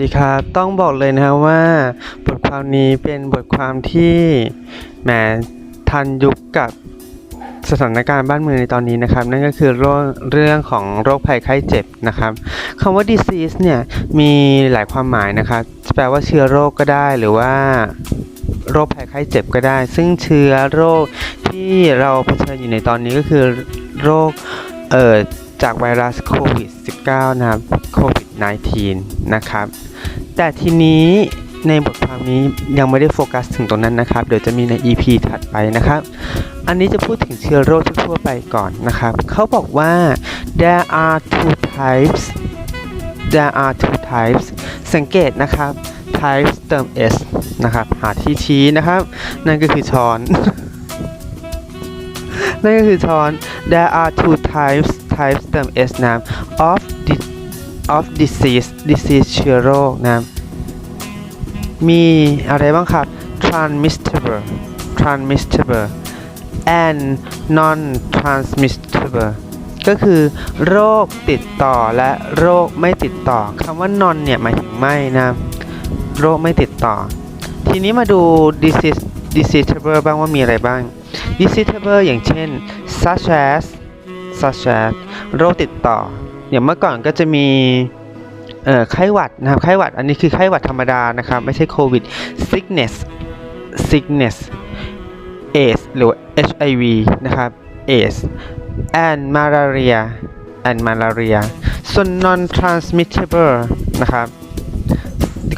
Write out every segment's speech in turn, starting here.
ดีครับต้องบอกเลยนะครับว่าบทความนี้เป็นบทความที่แหมทันยุคกับสถานการณ์บ้านเมืองในตอนนี้นะครับ นั่นก็คือโรคเรื่องของโรคภัยไข้เจ็บนะครับคำว่า disease เนี่ยมีหลายความหมายนะครับแปลว่าเชื้อโรคก็ได้หรือว่าโรคภัยไข้เจ็บก็ได้ ซึ่งเชื้อโรคที่เราเผชิญอยู่ในตอนนี้ก็คือโรคเอ่อ จากไวรัสโควิด -19 นะครับโควิด -19 นะครับ แต่ทีนี้ในบทความนี้ยังไม่ได้โฟกัสถึงตรงนั้นนะครับ เดี๋ยวจะมีใน EP ถัดไปนะครับ อันนี้จะพูดถึงเชื้อโรคทั่วไปก่อนนะครับ เขาบอกว่า there are two types there are two types สังเกตนะครับ types เติม s นะครับ หาที่ชี้นะครับ นั่นก็คือช้อน นั่นก็คือช้อน there are two types types เติม s นะครับ of di of disease disease เชื้อโรคนะครับมีอะไรบ้างครับ transmissible transmissible and non transmissible ก็คือโรคติดต่อและโรคไม่ติดต่อคำว่า non เนี่ยหมายถึงไม่นะ โรคไม่ติดต่อ ทีนี้มาดู disease diseasable บ้างว่ามีอะไรบ้าง diseasable อย่างเช่น such as such as โรคติดต่อ อย่างเมื่อก่อนก็จะมีเอ่อไข้หวัดนะครับ ไข้หวัด อันนี้คือไข้หวัดธรรมดานะครับ ไม่ใช่โควิด sickness sickness AIDS หรือ HIV นะครับ AIDS and malaria and malaria ส่วน non transmissible นะครับ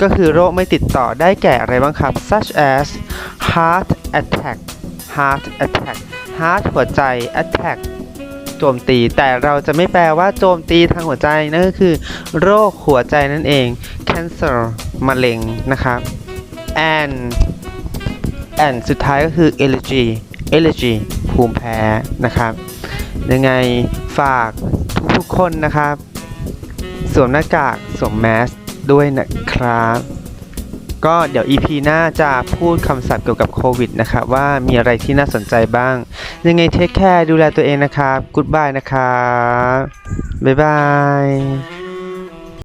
ก็คือโรคไม่ติดต่อได้แก่อะไรบ้างครับ such as heart attack heart attack heart หัวใจ attack โจมตี แต่เราจะไม่แปลว่าโจมตีทางหัวใจนั่นก็คือ โรคหัวใจนั่นเอง cancer มะเร็งนะครับ and and สุดท้ายก็คือ allergy allergy ภูมิแพ้นะครับ ยังไงฝากทุกๆคนนะครับ สวมหน้ากากสวมแมสด้วยนะครับก็เดี๋ยว EP หน้าจะพูดคำศัพท์เกี่ยวกับโควิดนะครับว่ามีอะไรที่น่าสนใจบ้าง ยังไงเทคแคร์ดูแลตัวเองนะครับ กุ๊ดบายนะครับ บ๊ายบาย